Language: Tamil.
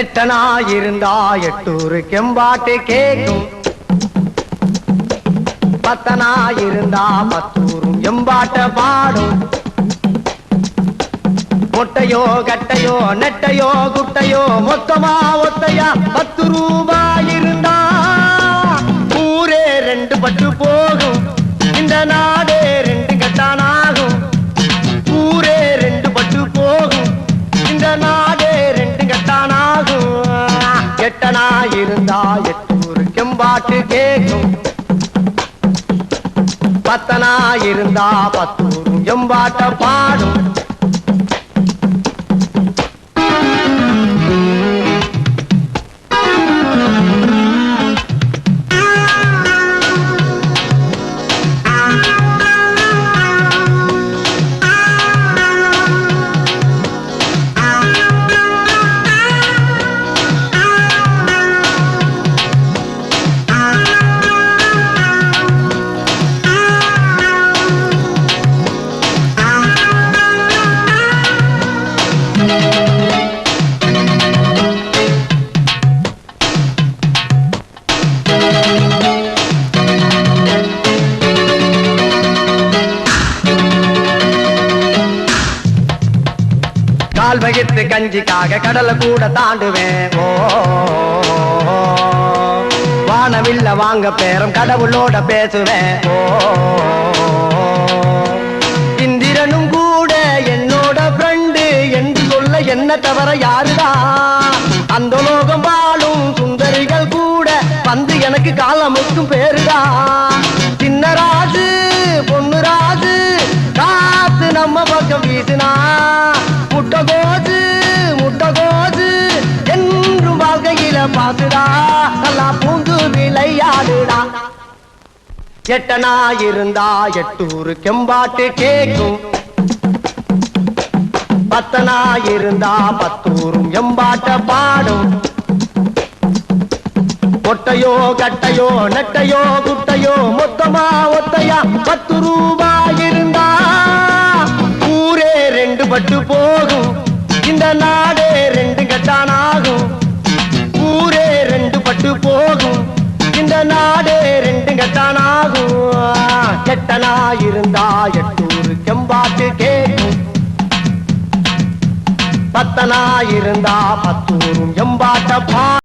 எட்டனா இருந்தா எட்டூரு கெம்பாட்டு கேக்கும். பத்தனா இருந்தா பத்தூரும் எம்பாட்ட பாடும். மொட்டையோ கட்டையோ நெட்டையோ குட்டையோ மொத்தமா ஒத்தையா பத்து இருந்தா எட்டூரு கெம்பாட்டு கேட்கும் பத்தனா இருந்தா பத்தூரும் எம்பாட்ட கால் வகித்து கஞ்சிக்காக கடலை கூட தாண்டுவேன். ஓ வானவில்ல வாங்க பேரம் கடவுளோட பேசுவேன். ஓ இந்திரனும் கூட என்னோட ஃப்ரெண்டு என்று சொல்ல என்ன தவிர யாருடா? அந்த லோகம் வாழும் சுந்தரிகள் கூட வந்து எனக்கு காலமுக்கும் பேருடா. சின்னராஜு பொண்ணுராஜு காத்து நம்ம பக்கம் வீசுனா. முட்டை கோது என்று கோது என்றும் வாழ்க்கையில பாசுடா நல்லா பூந்து விளையாடுடா. எட்டனா இருந்தா எட்டூரு கெம்பாட்டு கேக்கும். பத்தனா இருந்தா பத்தூரும் எம்பாட்ட பாடும். ஒட்டையோ கட்டையோ நெட்டையோ குட்டையோ மொத்தமா ஒத்தையா பத்து ரூபாய் இருந்தா பட்டு போகும். இந்த நாடே ரெண்டு கட்டானாகும். ஊரே ரெண்டு பட்டு போகும். இந்த நாடே ரெண்டு கட்டானாகும். கெட்டனா இருந்தா எட்டூரு கெம்பாட்டு கேட்கும் பத்தனா இருந்தா பத்தூரும் எம்பாட்ட பா